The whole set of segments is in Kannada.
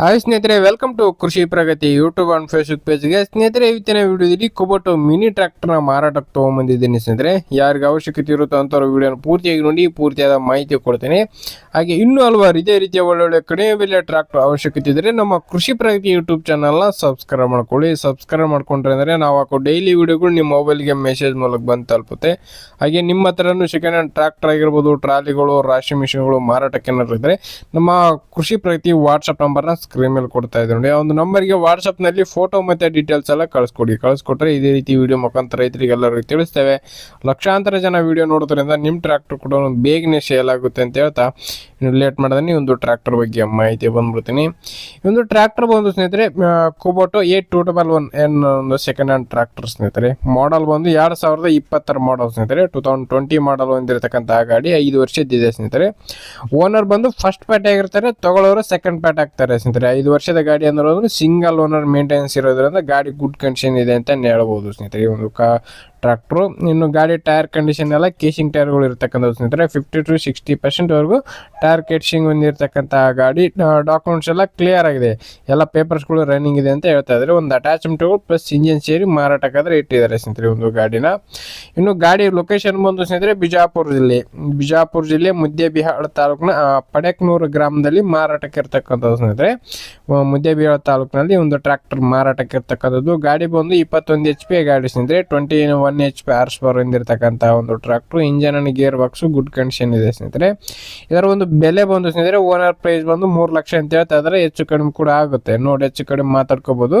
ಹಾಯ್ ಸ್ನೇಹಿತರೆ welcome to Krishi Pragati YouTube and Facebook ಪೇಜ್ಗೆ ಸ್ನೇಹಿತರೆ ಇವತ್ತಿನ ವಿಡಿಯೋದಲ್ಲಿ ಕುಬೋಟು ಮಿನಿ ಟ್ರ್ಯಾಕ್ಟರ್ನ ಮಾರಾಟಕ್ಕೆ ತೊಗೊಂಬಂದಿದ್ದೀನಿ ಸ್ನೇಹಿತರೆ. ಯಾರಿಗೆ ಅವಶ್ಯಕತೆ ಇರುತ್ತೋ ಅಂಥವ್ರು ವಿಡಿಯೋನ ಪೂರ್ತಿಯಾಗಿ ನೋಡಿ, ಪೂರ್ತಿಯಾದ ಮಾಹಿತಿ ಕೊಡ್ತೇನೆ. ಹಾಗೆ ಇನ್ನೂ ಹಲವಾರು ಇದೇ ರೀತಿಯ ಒಳ್ಳೊಳ್ಳೆ ಕಡಿಮೆ ಬೆಲೆ ಟ್ರ್ಯಾಕ್ಟರ್ ಅವಶ್ಯಕತೆ ಇದ್ದರೆ ನಮ್ಮ ಕೃಷಿ ಪ್ರಗತಿ ಯೂಟ್ಯೂಬ್ ಚಾನಲ್ನ ಸಬ್ಸ್ಕ್ರೈಬ್ ಮಾಡ್ಕೊಳ್ಳಿ. ಸಬ್ಸ್ಕ್ರೈಬ್ ಮಾಡ್ಕೊಂಡ್ರೆ ಅಂದರೆ ನಾವು ಹಾಕೋ ಡೈಲಿ ವಿಡಿಯೋಗಳು ನಿಮ್ಮ ಮೊಬೈಲ್ಗೆ ಮೆಸೇಜ್ ಮೂಲಕ ಬಂದು ತಲುಪುತ್ತೆ. ಹಾಗೆ ನಿಮ್ಮ ಹತ್ರನೂ ಸೆಕೆಂಡ್ ಹ್ಯಾಂಡ್ ಟ್ರ್ಯಾಕ್ಟರ್ ಆಗಿರ್ಬೋದು, ಟ್ರಾಲಿಗಳು ರಾಶಿ ಮಿಷಿನ್ಗಳು ಮಾರಾಟಕ್ಕೆ ಏನಾದ್ರು ಇದ್ದರೆ ನಮ್ಮ ಕೃಷಿ ಪ್ರಗತಿ ವಾಟ್ಸಪ್ ನಂಬರ್ನ ಸ್ಕ್ರೀನ್ ಮೇಲೆ ಕೊಡ್ತಾ ಇದೆ ನೋಡಿ. ಆ ಒಂದು ನಂಬರ್ಗೆ ವಾಟ್ಸಪ್ನಲ್ಲಿ ಫೋಟೋ ಮತ್ತು ಡೀಟೇಲ್ಸ್ ಎಲ್ಲ ಕಳಿಸ್ಕೊಡಿ. ಕಳಿಸ್ಕೊಟ್ರೆ ಇದೇ ರೀತಿ ವಿಡಿಯೋ ಮುಖಾಂತರ ರೈತರಿಗೆಲ್ಲರಿಗೂ ತಿಳಿಸ್ತೇವೆ. ಲಕ್ಷಾಂತರ ಜನ ವಿಡಿಯೋ ನೋಡೋದ್ರಿಂದ ನಿಮ್ಮ ಟ್ರ್ಯಾಕ್ಟರ್ ಕೂಡ ಒಂದು ಬೇಗನೆ ಸೇಲ್ ಆಗುತ್ತೆ ಅಂತ ಹೇಳ್ತಾ ಇನ್ನು ಲೇಟ್ ಮಾಡಿದ್ರೆ ಒಂದು ಟ್ರ್ಯಾಕ್ಟರ್ ಬಗ್ಗೆ ಮಾಹಿತಿ ಬಂದ್ಬಿಡ್ತೀನಿ. ಈ ಒಂದು ಟ್ರ್ಯಾಕ್ಟರ್ ಬಂದು ಸ್ನೇಹಿತರೆ Kubota eight two double one N ಒಂದು ಸೆಕೆಂಡ್ ಹ್ಯಾಂಡ್ ಟ್ರ್ಯಾಕ್ಟರ್ ಸ್ನೇಹಿತರೆ. ಮಾಡಲ್ ಬಂದು ಎರಡು ಸಾವಿರದ ಇಪ್ಪತ್ತರ ಮಾಡಲ್ ಸ್ನೇಹಿತರೆ. ಟೂ ತೌಸಂಡ್ ಟ್ವೆಂಟಿ ಮಾಡಲ್ ಹೊಂದಿರತಕ್ಕಂಥ ಗಾಡಿ ಐದು ವರ್ಷದ್ದಿದೆ ಸ್ನೇಹಿತರೆ. ಓನರ್ ಬಂದು ಫಸ್ಟ್ ಪ್ಯಾಟ್ ಆಗಿರ್ತಾರೆ, ತಗೊಳ್ಳೋರು ಸೆಕೆಂಡ್ ಪ್ಯಾಟ್ ಆಗ್ತಾರೆ ಸ್ನೇಹಿತರೆ. ಐದು ವರ್ಷದ ಗಾಡಿ ಅಂದ್ರೆ ಸಿಂಗಲ್ ಓನರ್ ಮೇಂಟೆನೆನ್ಸ್ ಇರೋದ್ರಿಂದ ಗಾಡಿ ಗುಡ್ ಕಂಡೀಷನ್ ಇದೆ ಅಂತ ಹೇಳ್ಬೋದು ಸ್ನೇಹಿತರೆ. ಈ ಒಂದು ಕಾ ಟ್ರ್ಯಾಕ್ಟ್ರು. ಇನ್ನು ಗಾಡಿ ಟೈರ್ ಕಂಡೀಷನ್ ಎಲ್ಲ ಕೇಸಿಂಗ್ ಟೈರ್ಗಳು ಇರ್ತಕ್ಕಂಥದ್ದು ಸ್ನೇಹಿತರೆ. ಫಿಫ್ಟಿ ಟು ಸಿಕ್ಸ್ಟಿ ಪರ್ಸೆಂಟ್ವರೆಗೂ ಟೈರ್ ಕೇಶಿಂಗ್ ಹೊಂದಿರತಕ್ಕಂಥ ಗಾಡಿ ಡಾಕ್ಯುಮೆಂಟ್ಸ್ ಎಲ್ಲ ಕ್ಲಿಯರ್ ಆಗಿದೆ. ಎಲ್ಲ ಪೇಪರ್ಸ್ಗಳು ರನ್ನಿಂಗ್ ಇದೆ ಅಂತ ಹೇಳ್ತಾ ಇದ್ದಾರೆ. ಒಂದು ಅಟ್ಯಾಚ್ಮೆಂಟ್ಗಳು ಪ್ಲಸ್ ಇಂಜಿನ್ ಸೇರಿ ಮಾರಾಟಕ್ಕಾದ್ರೆ ಇಟ್ಟಿದ್ದಾರೆ ಸ್ನೇಹಿತರೆ ಒಂದು ಗಾಡಿನ. ಇನ್ನು ಗಾಡಿ ಲೊಕೇಶನ್ ಬಂದು ಸ್ನೇಹಿತರೆ ಬಿಜಾಪುರ ಜಿಲ್ಲೆ. ಬಿಜಾಪುರ ಜಿಲ್ಲೆ ಮುದ್ದೇಬಿಹಾಳ ತಾಲೂಕಿನ ಪಡೆಕ್ನೂರು ಗ್ರಾಮದಲ್ಲಿ ಮಾರಾಟಕ್ಕೆ ಇರ್ತಕ್ಕಂಥದ್ದು ಸ್ನೇಹಿತರೆ. ಮುದ್ದೆ ಮುದ್ದೇಬಿಹಾಳ ತಾಲೂಕಿನಲ್ಲಿ ಒಂದು ಟ್ರ್ಯಾಕ್ಟರ್ ಮಾರಾಟಕ್ಕೆ ಇರ್ತಕ್ಕಂಥದ್ದು. ಗಾಡಿ ಬಂದು ಇಪ್ಪತ್ತೊಂದು ಎಚ್ ಪಿ ಗಾಡಿ ಸ್ನೇಹಿತರೆ. Twenty one H P horse power ಹೊಂದಿರತಕ್ಕಂಥ ಒಂದು tractor engine and gear box good condition ಇದೆ ಸ್ನೇಹಿತರೆ. ಇದರ ಒಂದು ಬೆಲೆ ಬಂದು ಸ್ನೇಹಿತರೆ ಓನರ್ ಪ್ರೈಸ್ ಬಂದು ಮೂರು ಲಕ್ಷ ಅಂತ ಹೇಳ್ತಾ ಇದ್ದಾರೆ. ಹೆಚ್ಚು ಕಡಿಮೆ ಕೂಡ ಆಗುತ್ತೆ. ನೋಡಿ, ಹೆಚ್ಚು ಕಡಿಮೆ ಮಾತಾಡ್ಕೋಬೋದು.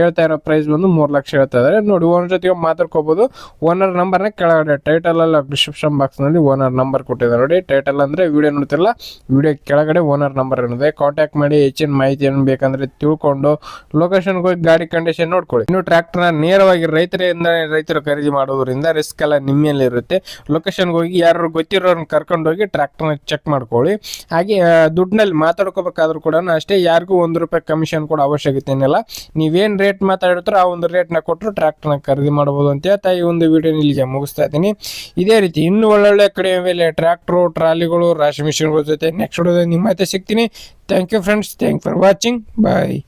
ಹೇಳ್ತಾ ಇರೋ ಪ್ರೈಸ್ ಬಂದು ಮೂರು ಲಕ್ಷ ಹೇಳ್ತಾ ಇದ್ದಾರೆ. ನೋಡಿ ಓನರ್ ಜೊತೆಗೆ ಮಾತಾಡ್ಕೋಬೋದು. ಓನರ್ ನಂಬರ್ನ ಕೆಳಗಡೆ ಟೈಟಲ್ ಅಲ್ಲ ಡಿಸ್ಕ್ರಿಪ್ಷನ್ ಬಾಕ್ಸ್ನಲ್ಲಿ ಓನರ್ ನಂಬರ್ ಕೊಟ್ಟಿದ್ದಾರೆ. ನೋಡಿ ಟೈಟಲ್ ಅಂದರೆ ವಿಡಿಯೋ ನೋಡ್ತಿರಲ್ಲ? ವಿಡಿಯೋ ಕೆಳಗಡೆ ಓನರ್ ನಂಬರ್ ಏನಿದೆ ಕಾಂಟ್ಯಾಕ್ಟ್ ಮಾಡಿ ಹೆಚ್ಚಿನ ಮಾಹಿತಿ ಏನು ಬೇಕಂದ್ರೆ ತಿಳ್ಕೊಂಡು ಲೊಕೇಶನ್ಗೆ ಹೋಗಿ ಗಾಡಿ ಕಂಡೀಷನ್ ನೋಡ್ಕೊಳ್ಳಿ. ಇನ್ನು ಟ್ರ್ಯಾಕ್ಟರ್ನ ನೇರವಾಗಿ ರೈತರಿಂದ ರೈತರು ಖರೀದಿ ಮಾಡೋದ್ರಿಂದ ರಿಸ್ಕ್ ಎಲ್ಲ ನಿಮ್ಮ ಮೇಲೆ ಇರುತ್ತೆ ಲೊಕೇಶನ್ಗೆ ಹೋಗಿ ಯಾರು ಗೊತ್ತಿರೋರನ್ನ ಕರ್ಕೊಂಡು ಹೋಗಿ ಟ್ರ್ಯಾಕ್ಟರ್ನ ಚೆಕ್ ಮಾಡ್ಕೊಳ್ಳಿ. ಹಾಗೆ ದುಡ್ಡಿನಲ್ಲಿ ಮಾತಾಡ್ಕೋಬೇಕಾದ್ರೂ ಕೂಡ ಅಷ್ಟೇ ಯಾರಿಗೂ ಒಂದು ರೂಪಾಯಿ ಕಮಿಷನ್ ಕೂಡ ಅವಶ್ಯಕತೆ ಏನಿಲ್ಲ. ನೀವೇನು ರೇಟ್ ಮಾತಾಡಿರ್ತಾರೋ ಆ ಒಂದು ರೇಟ್ನ ಕೊಟ್ಟರು ಟ್ರ್ಯಾಕ್ಟರ್ನ ಖರೀದಿ ಮಾಡ್ಬೋದು ಅಂತ ಹೇಳ್ತಾ ಈ ಒಂದು ವಿಡಿಯೋ ಇಲ್ಲಿಗೆ ಮುಗಿಸ್ತಾ ಇದ್ದೀನಿ. ಇದೇ ರೀತಿ ಇನ್ನೂ ಒಳ್ಳೊಳ್ಳೆ ಕಡೆ ಮೇಲೆ ಟ್ರ್ಯಾಕ್ಟ್ರು ಟ್ರಾಲಿಗಳು ರಾಶಿ ಮಿಷಿನ್ಗಳ ಜೊತೆ ನೆಕ್ಸ್ಟ್ ವಿಡಿಯೋದಲ್ಲಿ ನಿಮ್ಮ ಮತ್ತೆ ಸಿಗ್ತೀನಿ. Thank you friends thank for watching bye